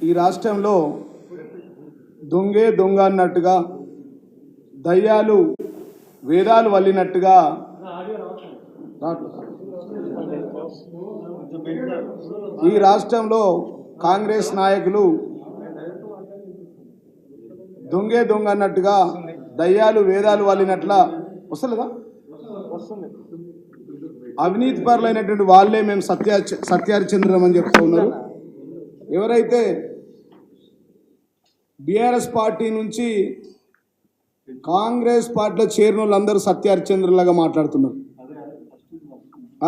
ఈ రాష్ట్రంలో దొంగే దొంగ అన్నట్టుగా దయ్యాలు వేదాలు వల్లినట్టుగా ఈ రాష్ట్రంలో కాంగ్రెస్ నాయకులు దొంగే దొంగ అన్నట్టుగా దయ్యాలు వేదాలు వల్లినట్ల వస్తలేదా? అవినీతి పరులైనటువంటి వాళ్ళే మేము సత్య సత్యహరిచంద్రం అని చెప్తా ఉన్నారు. ఎవరైతే బీఆర్ఎస్ పార్టీ నుంచి కాంగ్రెస్ పార్టీలో చేరిన వాళ్ళందరూ సత్యహరిచంద్రులాగా మాట్లాడుతున్నారు.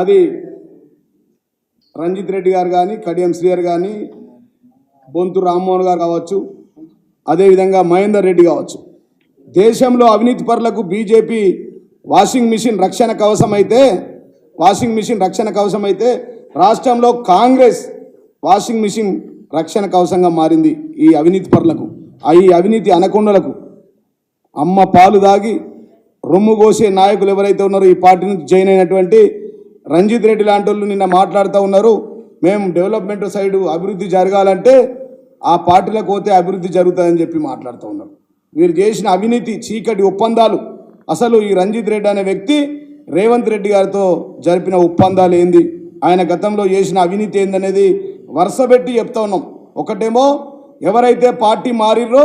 అది రంజిత్ రెడ్డి గారు కానీ కడియం శ్రీయర్ కానీ బొంతు రామ్మోహన్ గారు కావచ్చు అదేవిధంగా మహేందర్ రెడ్డి కావచ్చు. దేశంలో అవినీతి పరులకు బీజేపీ వాషింగ్ మిషన్ రక్షణ కవసమైతే అయితే వాషింగ్ మిషన్ రక్షణ కవసమైతే అయితే రాష్ట్రంలో కాంగ్రెస్ వాషింగ్ మిషన్ రక్షణ కవచంగా మారింది ఈ అవినీతి పరులకు. ఈ అవినీతి అనకొండలకు అమ్మ పాలు దాగి రొమ్ము కోసే నాయకులు ఎవరైతే ఉన్నారో ఈ పార్టీ నుంచి జాయిన్ అయినటువంటి రంజిత్ రెడ్డి లాంటి వాళ్ళు నిన్న మాట్లాడుతూ ఉన్నారు. మేము డెవలప్మెంట్ సైడ్ అభివృద్ధి జరగాలంటే ఆ పార్టీలకు పోతే అభివృద్ధి జరుగుతుందని చెప్పి మాట్లాడుతూ ఉన్నారు. వీరు చేసిన అవినీతి చీకటి ఒప్పందాలు అసలు ఈ రంజిత్ రెడ్డి అనే వ్యక్తి రేవంత్ రెడ్డి గారితో జరిపిన ఒప్పందాలు ఏంది? ఆయన గతంలో చేసిన అవినీతి ఏందనేది వరుసపెట్టి చెప్తా ఉన్నాం. ఒకటేమో ఎవరైతే పార్టీ మారిర్రో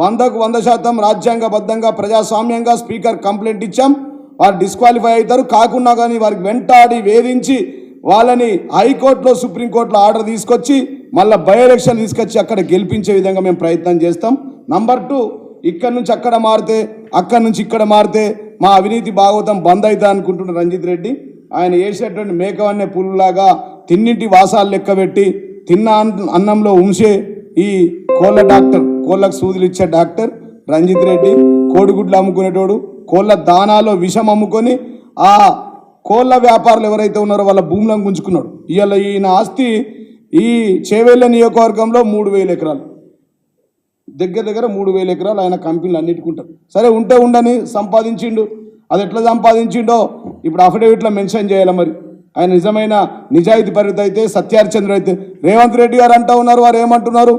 వందకు వంద శాతం రాజ్యాంగబద్ధంగా ప్రజాస్వామ్యంగా స్పీకర్ కంప్లైంట్ ఇచ్చాం. వారు డిస్క్వాలిఫై అవుతారు. కాకుండా కానీ వారికి వెంటాడి వేధించి వాళ్ళని హైకోర్టులో సుప్రీంకోర్టులో ఆర్డర్ తీసుకొచ్చి మళ్ళీ బై ఎలక్షన్ తీసుకొచ్చి అక్కడ గెలిపించే విధంగా మేము ప్రయత్నం చేస్తాం. నంబర్ టూ ఇక్కడ నుంచి అక్కడ మారితే అక్కడి నుంచి ఇక్కడ మారితే మా అవినీతి భాగవతం బంద్ అవుతా అనుకుంటున్న రంజిత్ రెడ్డి. ఆయన వేసేటువంటి మేకవన్నే పుల్లులాగా తిన్నింటి వాసాలు లెక్కబెట్టి తిన్న అన్నంలో ఉంచే ఈ కోళ్ళ డాక్టర్ కోళ్ళకు సూదులు ఇచ్చే డాక్టర్ రంజిత్ రెడ్డి కోడిగుడ్లు అమ్ముకునేటోడు కోళ్ళ దానాలో విషం అమ్ముకొని ఆ కోళ్ళ వ్యాపారులు ఎవరైతే ఉన్నారో వాళ్ళ భూములను గుంజుకున్నాడు. ఇవాళ ఈయన ఆస్తి ఈ చేవేళ్ళ నియోజకవర్గంలో మూడు వేల ఎకరాలు. దగ్గర దగ్గర మూడు వేల ఎకరాలు ఆయన కంపెనీలు అన్నిటికుంటారు. సరే ఉంటే ఉండని సంపాదించిండు. అది ఎట్లా సంపాదించిండో ఇప్పుడు అఫిడవిట్లో మెన్షన్ చేయాలి మరి? ఆయన నిజమైన నిజాయితీ పరిత అయితే సత్యారిచంద్ర అయితే రేవంత్ రెడ్డి గారు అంటూ ఉన్నారు వారు ఏమంటున్నారు?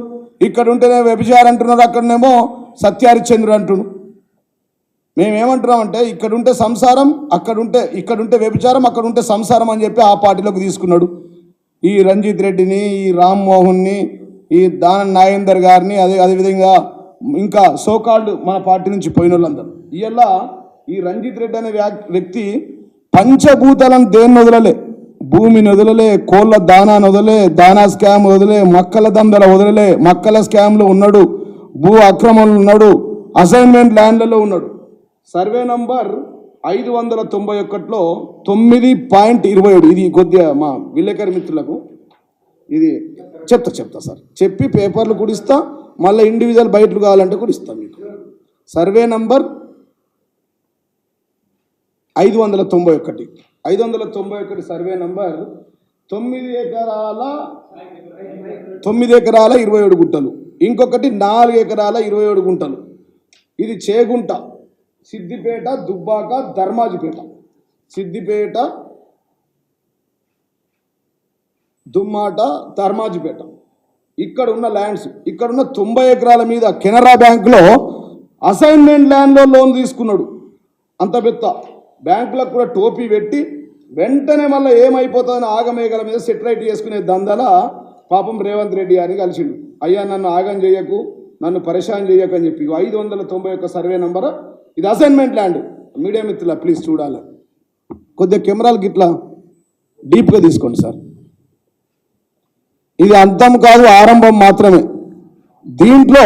ఇక్కడ ఉంటేనే వ్యభిచారు అంటున్నారు అక్కడనేమో సత్యారిచంద్ర అంటున్నారు. మేమేమంటున్నామంటే ఇక్కడ ఉంటే సంసారం అక్కడ ఉంటే ఇక్కడ ఉంటే వ్యభిచారం అక్కడ ఉంటే సంసారం అని చెప్పి ఆ పార్టీలోకి తీసుకున్నాడు. ఈ రంజిత్ రెడ్డిని ఈ రామ్మోహన్ని ఈ దాన నాగేందర్ గారిని అదే అదేవిధంగా ఇంకా సోకాల్డ్ మన పార్టీ నుంచి పోయిన వాళ్ళందరూ ఇవాళ ఈ రంజిత్ రెడ్డి అనే వ్యక్తి పంచభూతాలను దేన్ని వదలలే. భూమిని వదలలే కోళ్ళ దానాన్ని వదలే దానా స్కామ్ వదిలే మక్కల దందల వదలలే మక్కల స్కామ్లో ఉన్నాడు భూ అక్రమంలో ఉన్నాడు అసైన్మెంట్ ల్యాండ్లలో ఉన్నాడు. సర్వే నంబర్ ఐదు వందల తొంభై ఒకటిలో తొమ్మిది పాయింట్ ఇరవై ఏడు. ఇది కొద్దిగా మా విలేకరి మిత్రులకు ఇది చెప్తా చెప్తా సార్. చెప్పి పేపర్లు కూడా మళ్ళీ ఇండివిజువల్ బయటలు కావాలంటే కూడా ఇస్తాం మీకు. సర్వే నంబర్ ఐదు వందల తొంభై ఒకటి. ఐదు వందల తొంభై ఒకటి సర్వే నంబర్ తొమ్మిది ఎకరాల తొమ్మిది ఎకరాల ఇరవై ఏడు గుంటలు. ఇంకొకటి నాలుగు ఎకరాల ఇరవై ఏడు గుంటలు. ఇది చేగుంట సిద్దిపేట దుబ్బాక ధర్మాజిపేట. సిద్దిపేట దుమ్మాట ధర్మాజిపేట. ఇక్కడ ఉన్న ల్యాండ్స్ ఇక్కడ ఉన్న తొంభై ఎకరాల మీద కెనరా బ్యాంకులో అసైన్మెంట్ ల్యాండ్లో లోన్ తీసుకున్నాడు. అంత పెద్ద బ్యాంకులకు కూడా టోపీ పెట్టి వెంటనే మళ్ళీ ఏమైపోతుందని ఆగమేఘల మీద సెటిలైట్ చేసుకునే దందల పాపం రేవంత్ రెడ్డి గారిని కలిసిండు. అయ్యా నన్ను ఆగం చేయకు నన్ను పరేషాన్ చేయకు అని చెప్పి. ఐదు వందల తొంభై ఒక్క సర్వే నెంబర్ ఇది అసైన్మెంట్ ల్యాండ్. మీడియా మిత్రుల ప్లీజ్ చూడాలి. కొద్దిగా కెమెరాలకి ఇట్లా డీప్గా తీసుకోండి సార్. ఇది అంతం కాదు ఆరంభం మాత్రమే. దీంట్లో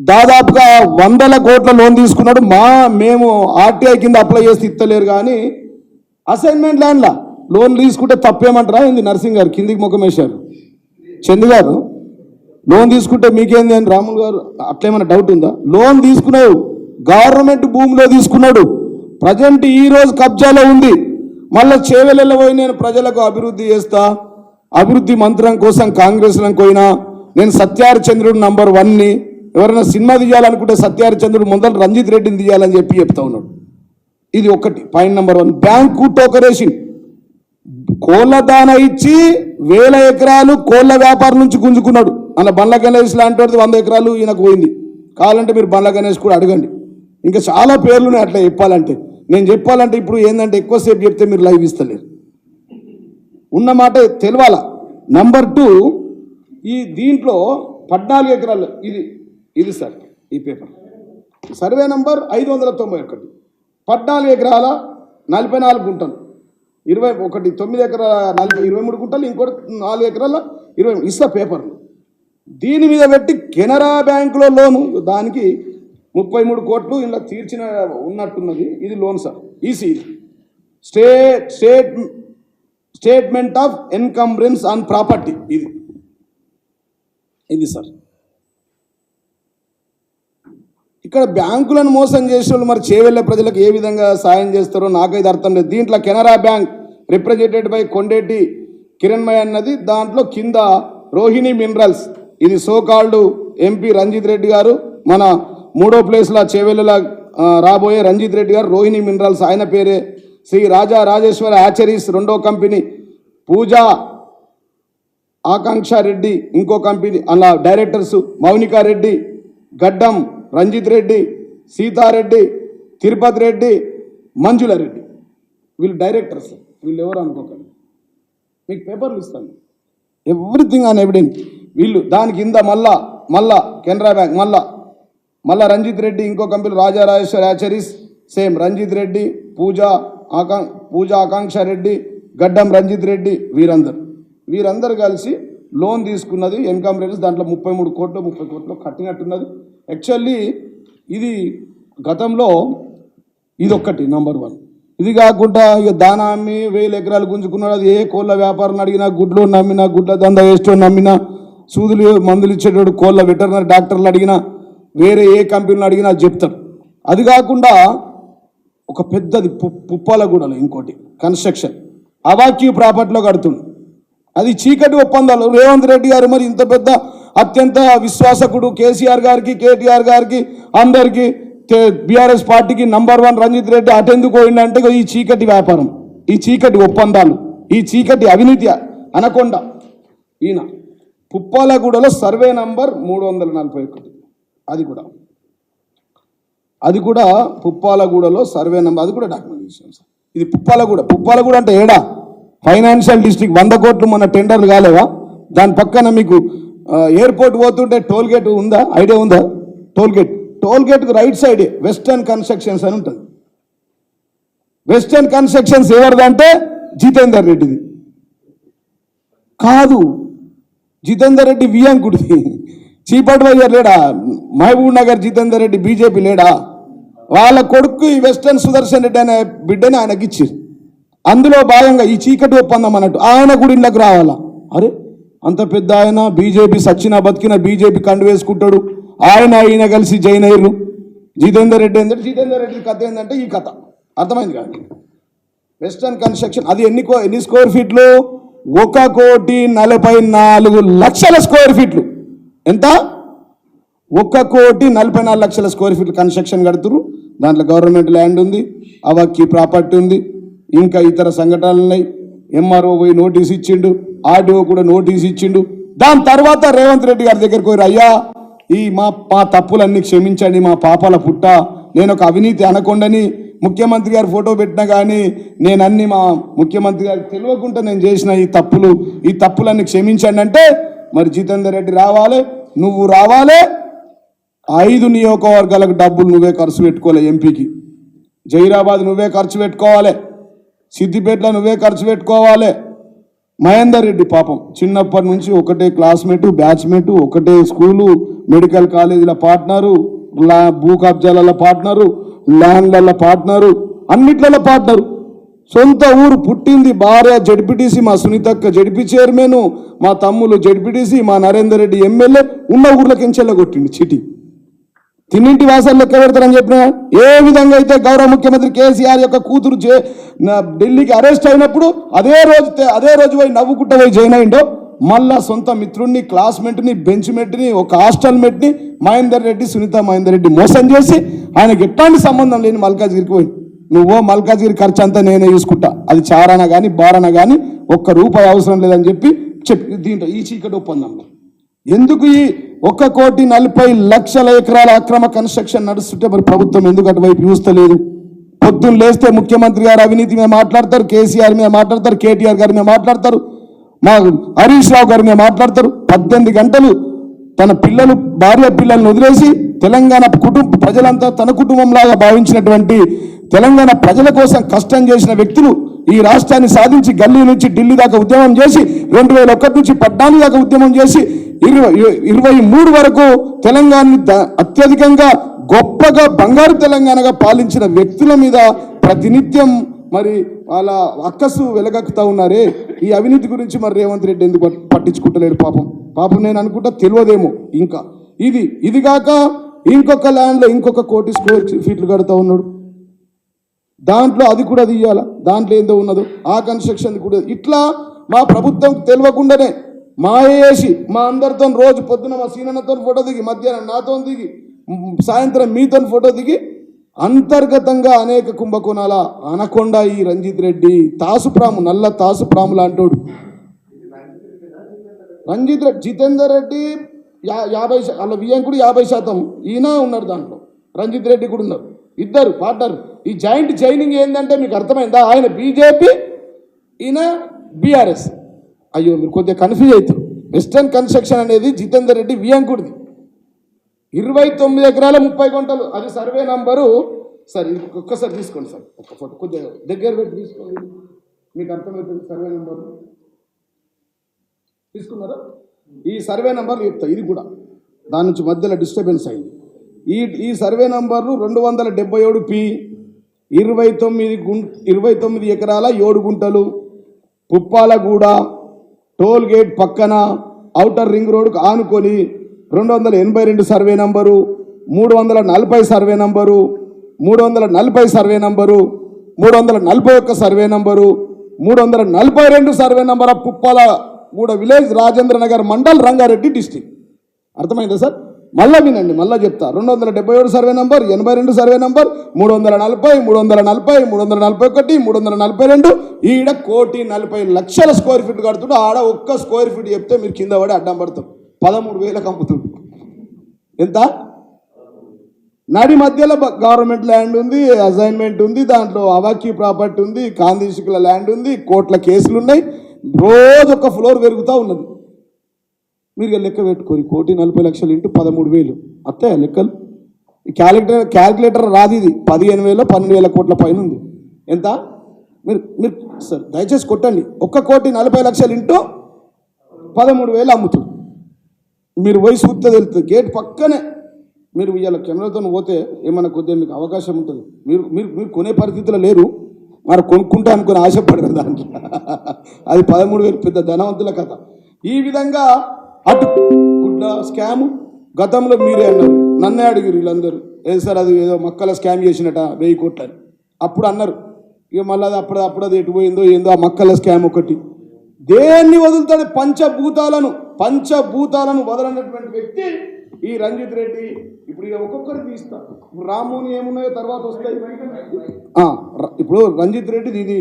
దాదాపుగా వందల కోట్ల లోన్ తీసుకున్నాడు. మా మేము ఆర్టీఐ కింద అప్లై చేసి ఇస్తలేరు కానీ అసైన్మెంట్ ల్యాండ్లా లోన్ తీసుకుంటే తప్పేమంటారా ఏంది నర్సింగ్ గారు? కిందికి ముఖం వేశారు. చందు గారు లోన్ తీసుకుంటే మీకేంది అని రాములు గారు అట్లేమైనా డౌట్ ఉందా? లోన్ తీసుకున్నాడు. గవర్నమెంట్ భూమిలో తీసుకున్నాడు. ప్రజెంట్ ఈ రోజు కబ్జాలో ఉంది. మళ్ళీ చేవెళ్ళ పోయి నేను ప్రజలకు అభివృద్ధి చేస్తా అభివృద్ధి మంత్రం కోసం కాంగ్రెస్లకు పోయినా నేను సత్యారచంద్రుడు నంబర్ వన్ని ఎవరైనా సినిమా తీయాలనుకుంటే సత్యహరిచంద్రుడు ముందర రంజిత్ రెడ్డిని తీయాలని చెప్పి చెప్తా ఉన్నాడు. ఇది ఒకటి పాయింట్ నెంబర్ వన్ బ్యాంకు టోకరేషన్ కోళ్ళ దాన ఇచ్చి వేల ఎకరాలు కోళ్ళ వ్యాపారం నుంచి గుంజుకున్నాడు. అన్న బండ్ల గణేష్ లాంటి వాడిది వంద ఎకరాలు ఈయనకు పోయింది. కావాలంటే మీరు బండ్ల గణేష్ కూడా అడగండి. ఇంకా చాలా పేర్లు ఉన్నాయి అట్లా చెప్పాలంటే. నేను చెప్పాలంటే ఇప్పుడు ఏంటంటే ఎక్కువసేపు చెప్తే మీరు లైవ్ ఇస్తలేరు. ఉన్న మాట తెలవాల? నంబర్ టూ ఈ దీంట్లో పద్నాలుగు ఎకరాలు ఇది ఇది సార్ ఈ పేపర్. సర్వే నంబర్ ఐదు వందల తొంభై ఒకటి. పద్నాలుగు ఎకరాల నలభై నాలుగు గుంటలు. ఇరవై ఒకటి తొమ్మిది ఎకరాల నలభై ఇరవై మూడు గుంటలు ఇంకోటి నాలుగు ఎకరాల ఇరవై ఇస్తా పేపర్లు. దీని మీద పెట్టి కెనరా బ్యాంకులో లోను దానికి ముప్పై మూడు కోట్లు ఇలా తీర్చిన ఉన్నట్టున్నది. ఇది loan sir EC state state statement of encumbrance on property ఇది. ఇది సార్. ఇక్కడ బ్యాంకులను మోసం చేసే వాళ్ళు మరి చేవెళ్ళే ప్రజలకు ఏ విధంగా సాయం చేస్తారో నాకైతే అర్థం లేదు. దీంట్లో Canara bank represented by Kondeti Kiranmayi అన్నది. దాంట్లో కింద రోహిణి మినరల్స్ ఇది సోకాల్డ్ ఎంపీ రంజిత్ రెడ్డి గారు మన మూడో ప్లేస్లో చేవెళ్ళలా రాబోయే రంజిత్ రెడ్డి గారు రోహిణి మినరల్స్ ఆయన పేరే శ్రీ రాజా రాజేశ్వర హ్యాచరీస్ రెండో కంపెనీ పూజా ఆకాంక్ష రెడ్డి ఇంకో కంపెనీ అలా డైరెక్టర్స్ మౌనికా రెడ్డి గడ్డం రంజిత్ రెడ్డి సీతారెడ్డి తిరుపతి రెడ్డి మంజుల రెడ్డి. వీళ్ళు డైరెక్టర్స్ వీళ్ళు ఎవరు అనుకోకండి. మీకు పేపర్లు ఇస్తాను. ఎవ్రీథింగ్ ఆన్ ఎవిడెన్స్ వీళ్ళు దాని కింద మళ్ళా మళ్ళా కెనరా బ్యాంక్ మళ్ళా మళ్ళా రంజిత్ రెడ్డి ఇంకో company Raja Rajeshwar hatcheries same Ranjith Reddy Pooja ఆకాం Pooja Akanksha Reddy Gaddam Ranjith Reddy వీరందరు. వీరందరూ కలిసి లోన్ తీసుకున్నది ఇన్కమ్ రేట్స్ దాంట్లో ముప్పై మూడు కోట్లు ముప్పై కోట్లు కట్టినట్టున్నది. యాక్చువల్లీ ఇది గతంలో ఇది ఒక్కటి నంబర్ వన్ ఇది కాకుండా ఇక దానా అమ్మి వేల ఎకరాలు గుంజుకున్నాడు. అది ఏ కోళ్ళ వ్యాపారం అడిగినా గుడ్లు నమ్మినా గుడ్ల దంద వేస్టో నమ్మినా సూదులు మందులు ఇచ్చేటోడు కోళ్ళ వెటర్నరీ డాక్టర్లు అడిగినా వేరే ఏ కంపెనీలు అడిగినా చెప్తాడు. చెప్తారు అది కాకుండా ఒక పెద్దది పుప్పల పుప్పాలగూడలో ఇంకోటి కన్స్ట్రక్షన్ అవాక్యూ ప్రాపర్టీలో కడుతుంది అది చీకటి ఒప్పందాలు. రేవంత్ రెడ్డి గారు మరి ఇంత పెద్ద అత్యంత విశ్వాసకుడు కేసీఆర్ గారికి కేటీఆర్ గారికి అందరికీ బీఆర్ఎస్ పార్టీకి నంబర్ వన్ రంజిత్ రెడ్డి అటెందుకు పోయిందంటే ఈ చీకటి వ్యాపారం ఈ చీకటి ఒప్పందాలు ఈ చీకటి అవినీతి అనకొండ. ఈయన పుప్పాలగూడలో సర్వే నంబర్ మూడు వందల నలభై ఒకటి. అది కూడా. అది కూడా పుప్పాలగూడలో సర్వే నెంబర్ అది కూడా డాక్యుమెంటేషన్ సార్. ఇది పుప్పాలగూడ. పుప్పాలగూడ అంటే ఏడా? ఫైనాన్షియల్ డిస్ట్రిక్ట్ వంద కోట్లు మన టెండర్లు కాలేవా? దాని పక్కన మీకు ఎయిర్పోర్ట్ పోతుంటే టోల్ గేట్ ఉందా? ఐడియా ఉందా? టోల్ గేట్ టోల్ గేట్కి రైట్ సైడే వెస్టర్న్ కన్స్ట్రక్షన్స్ అని ఉంటుంది. వెస్టర్న్ కన్స్ట్రక్షన్స్ ఎవరిదంటే జితేందర్ రెడ్డిది. కాదు జితేందర్ రెడ్డి వియంకుడిది చీపటి అడ్వైజర్ లేడా? మహబూబ్ నగర్ జితేందర్ రెడ్డి బీజేపీ లేడా? వాళ్ళ కొడుకు ఈ వెస్టర్న్ సుదర్శన్ రెడ్డి అనే బిడ్డని ఆయనకి ఇచ్చారు అందులో భాగంగా ఈ చీకటి ఒప్పందం అన్నట్టు. ఆయన కూడా ఇళ్ళకు రావాలా? అరే అంత పెద్ద ఆయన బీజేపీ సచ్చిన బతికిన బీజేపీ కండు వేసుకుంటాడు. ఆయన ఈయన కలిసి జైన్ అయ్యారు జితేందర్ రెడ్డి ఏంటంటే జితేందర్ రెడ్డి కథ ఏంటంటే ఈ కథ. అర్థమైంది కానీ వెస్టర్న్ కన్స్ట్రక్షన్ అది ఎన్ని ఎన్ని స్క్వేర్ ఫీట్లు? ఒక కోటి నలభై నాలుగు లక్షల స్క్వేర్ ఫీట్లు. ఎంత? ఒక కోటి నలభై నాలుగు లక్షల స్క్వేర్ ఫీట్లు కన్స్ట్రక్షన్ కడుతురు దాంట్లో గవర్నమెంట్ ల్యాండ్ ఉంది అవక్కి ప్రాపర్టీ ఉంది ఇంకా ఇతర సంఘటనలు ఉన్నాయి. ఎంఆర్ఓ పోయి నోటీస్ ఇచ్చిండు. ఆర్డీఓ కూడా నోటీస్ ఇచ్చిండు. దాని తర్వాత రేవంత్ రెడ్డి గారి దగ్గరికి పోయి అయ్యా ఈ మా మా తప్పులన్నీ క్షమించండి మా పాపాల పుట్ట. నేను ఒక అవినీతి అనకుండని ముఖ్యమంత్రి గారు ఫోటో పెట్టినా కానీ నేను అన్ని మా ముఖ్యమంత్రి గారికి తెలియకుండా నేను చేసిన ఈ తప్పులు ఈ తప్పులన్నీ క్షమించండి అంటే మరి జితేందర్ రెడ్డి రావాలి నువ్వు రావాలి. ఐదు నియోజకవర్గాలకు డబ్బులు నువ్వే ఖర్చు పెట్టుకోవాలి ఎంపీకి. జైరాబాద్ నువ్వే ఖర్చు పెట్టుకోవాలి. సిద్దిపేటలో నువ్వే ఖర్చు పెట్టుకోవాలి. మహేందర్ రెడ్డి పాపం. చిన్నప్పటి నుంచి ఒకటే క్లాస్మేట్ బ్యాచ్మేట్ ఒకటే స్కూలు మెడికల్ కాలేజీల పార్ట్నరు లా భూ కబ్జాల పార్ట్నరు ల్యాండ్ల పార్ట్నరు అన్నిట్లలో పార్ట్నరు సొంత ఊరు పుట్టింది భార్య జడ్పీటీసీ మా సునీతక్క జడ్పీ చైర్మన్ మా తమ్ములు జడ్పీటీసీ మా నరేందర్ రెడ్డి ఎమ్మెల్యే ఉన్న ఊర్లకి ఎంచెల్లగొట్టింది చిటి. తిన్నింటి వాసాలు లెక్క పెడతారని చెప్పిన ఏ విధంగా అయితే గౌరవ ముఖ్యమంత్రి కేసీఆర్ యొక్క కూతురు జే- ఢిల్లీకి అరెస్ట్ అయినప్పుడు అదే రోజు అదే రోజు పోయి నవ్వుకుంటూ పోయి జాయిన్ అయిండో మళ్ళా సొంత మిత్రుడిని క్లాస్మేట్ని బెంచ్ మెట్ని ఒక హాస్టల్ మెట్ని మహేందర్ రెడ్డి సునీత మహేందర్ రెడ్డి మోసం చేసి ఆయనకి ఎట్లాంటి సంబంధం లేని మల్కాజ్గిరికి పోయి నువ్వో మల్కాజిగిరి ఖర్చు అంతా నేనే చూసుకుంటా అది చారాన కానీ బారాన కానీ ఒక్క రూపాయి అవసరం లేదని చెప్పి చెప్పి దీంట్లో ఈ చీకటి ఒప్పందంలో. ఎందుకు ఈ ఒక్క కోటి నలభై లక్షల ఎకరాల అక్రమ కన్స్ట్రక్షన్ నడుస్తుంటే మరి ప్రభుత్వం ఎందుకు అటువైపు చూస్తలేదు? పొద్దున్న లేస్తే ముఖ్యమంత్రి గారు అవినీతి మీద మాట్లాడతారు కేసీఆర్ మీద మాట్లాడతారు కేటీఆర్ గారి మీద మాట్లాడతారు మా హరీష్ రావు గారి మీద మాట్లాడతారు. పద్దెనిమిది గంటలు తన పిల్లలు భార్య పిల్లల్ని వదిలేసి తెలంగాణ కుటుంబ ప్రజలంతా తన కుటుంబంలాగా భావించినటువంటి తెలంగాణ ప్రజల కోసం కష్టం చేసిన వ్యక్తులు ఈ రాష్ట్రాన్ని సాధించి గల్లీ నుంచి ఢిల్లీ దాకా ఉద్యమం చేసి రెండు వేల ఒకటి నుంచి పద్నాలుగు దాకా ఉద్యమం చేసి ఇరవై ఇరవై మూడు వరకు తెలంగాణని అత్యధికంగా గొప్పగా బంగారు తెలంగాణగా పాలించిన వ్యక్తుల మీద ప్రతినిత్యం మరి వాళ్ళ అక్కసు వెలగక్కుతా ఉన్నారే. ఈ అవినీతి గురించి మరి రేవంత్ రెడ్డి ఎందుకు పట్టించుకుంటలేడు పాపం. పాపం నేను అనుకుంటా తెలియదేమో ఇంకా. ఇది ఇది కాక ఇంకొక ల్యాండ్లో ఇంకొక కోటి స్క్వేర్ ఫీట్లు కడతా ఉన్నాడు. దాంట్లో అది కూడా తీయాల దాంట్లో ఏందో ఉన్నదో. ఆ కన్స్ట్రక్షన్ కూడా. ఇట్లా మా ప్రభుత్వం తెలియకుండానే మాయేసి మా అందరితో రోజు పొద్దున మా సీనన్నతో ఫోటో దిగి మధ్యాహ్నం నాతో దిగి సాయంత్రం మీతో ఫోటో దిగి అంతర్గతంగా అనేక కుంభకోణాల అనకొండాయి ఈ రంజిత్ రెడ్డి తాసుప్రాము నల్ల తాసుప్రాము లాంటోడు. రంజిత్ రెడ్డి జితేందర్ రెడ్డి యా యాభై శా- వియ్యం కూడా యాభై శాతం. ఈయన ఉన్నారు దాంట్లో. రంజిత్ రెడ్డి కూడా ఉన్నారు ఇద్దరు పార్ట్నర్ ఈ జాయింట్ జైనింగ్ ఏంటంటే మీకు అర్థమైందా? ఆయన బీజేపీ ఈయన బీఆర్ఎస్. అయ్యో మీరు కొద్దిగా కన్ఫ్యూజ్ అవుతారు వెస్టర్న్ కన్స్ట్రక్షన్ అనేది జితేందర్ రెడ్డి వియంకుడిది. ఇరవై తొమ్మిది ఎకరాల ముప్పై గుంటలు. అది సర్వే నంబరు సార్ ఇది ఒక్కసారి తీసుకోండి సార్. ఒక్క ఫోటో కొద్దిగా దగ్గర పెట్టి తీసుకోండి. మీకు అర్థమవుతుంది సర్వే నెంబరు తీసుకున్నారా? ఈ సర్వే నెంబర్లు చెప్తా ఇది కూడా. దాని నుంచి మధ్యలో డిస్టర్బెన్స్ అయింది. ఈ ఈ సర్వే నంబర్లు రెండు వందల డెబ్బై ఏడు పి ఇరవై తొమ్మిది గుం ఇరవై తొమ్మిది ఎకరాల ఏడు గుంటలు. పుప్పాలగూడ టోల్ గేట్ పక్కన అవుటర్ రింగ్ రోడ్కు ఆనుకొని రెండు వందల ఎనభై రెండు సర్వే నంబరు మూడు వందల నలభై సర్వే నంబరు మూడు వందల నలభై సర్వే నంబరు మూడు వందల నలభై ఒక్క సర్వే నంబరు మూడు వందల నలభై రెండు survey number of Puppalaguda village Rajendranagar mandal Rangareddy district. అర్థమైందా సార్? మళ్ళా వినండి మళ్ళా చెప్తా. రెండు వందల డెబ్బై ఏడు సర్వే నంబర్ ఎనభై రెండు సర్వే నంబర్ మూడు వందల నలభై మూడు వందల నలభై మూడు వందల నలభై ఒకటి మూడు వందల నలభై రెండు. ఈడ కోటి నలభై లక్షల స్క్వేర్ ఫీట్ కడుతుంటే ఆడ ఒక్క స్క్వేర్ ఫీట్ చెప్తే మీరు కింద పడి అడ్డం పడతాం. పదమూడు వేలకు అమ్ముతుంది ఎంత? నడి మధ్యలో గవర్నమెంట్ ల్యాండ్ ఉంది అసైన్మెంట్ ఉంది దాంట్లో అవాకీ ప్రాపర్టీ ఉంది కాందీశికుల ల్యాండ్ ఉంది కోట్ల కేసులు ఉన్నాయి రోజు ఒక ఫ్లోర్ పెరుగుతూ ఉన్నది. మీరు ఇక లెక్క పెట్టుకోరు. కోటి నలభై లక్షలు ఇంటూ పదమూడు వేలు. అత్తే లెక్కలు? ఈ క్యాలిక్యులేటర్ క్యాలిక్యులేటర్ రాదు ఇది. పదిహేను వేల పన్నెండు వేల కోట్ల పైన ఉంది. ఎంత? మీరు మీరు సార్ దయచేసి కొట్టండి. ఒక్క కోటి నలభై లక్షలు ఇంటూ పదమూడు వేలు అమ్ముతుంది మీరు పోయి చూస్తే తెలుస్తుంది. గేట్ పక్కనే మీరు ఇవాళ కెమెరాతో పోతే ఏమైనా కొద్దిగా మీకు అవకాశం ఉంటుంది. మీరు మీరు మీరు కొనే పరిస్థితిలో లేరు. మరి కొనుక్కుంటా అనుకుని ఆశపడరు దాంట్లో. అది పదమూడు వేలు పెద్ద ధనవంతుల కథ. ఈ విధంగా అటు గుడ్ల స్కాము గతంలో మీరే అన్నారు. నన్నే అడిగారు వీళ్ళందరూ. ఏది సార్ అది ఏదో మక్కల స్కామ్ చేసినట వెయ్యి కోట్లని. అప్పుడు అన్నారు. ఇక మళ్ళీ అది అప్పుడు అప్పుడు అది ఎటు పోయిందో ఏందో ఆ మక్కల స్కామ్ ఒకటి. దేన్ని వదులుతాడు? పంచభూతాలను. పంచభూతాలను వదలనటువంటి వ్యక్తి ఈ రంజిత్ రెడ్డి. ఇప్పుడు ఇక ఒక్కొక్కరు తీస్తారు ఇప్పుడు రాముని ఏమున్నాయో తర్వాత వస్తాయి. ఇప్పుడు రంజిత్ రెడ్డిది ఇది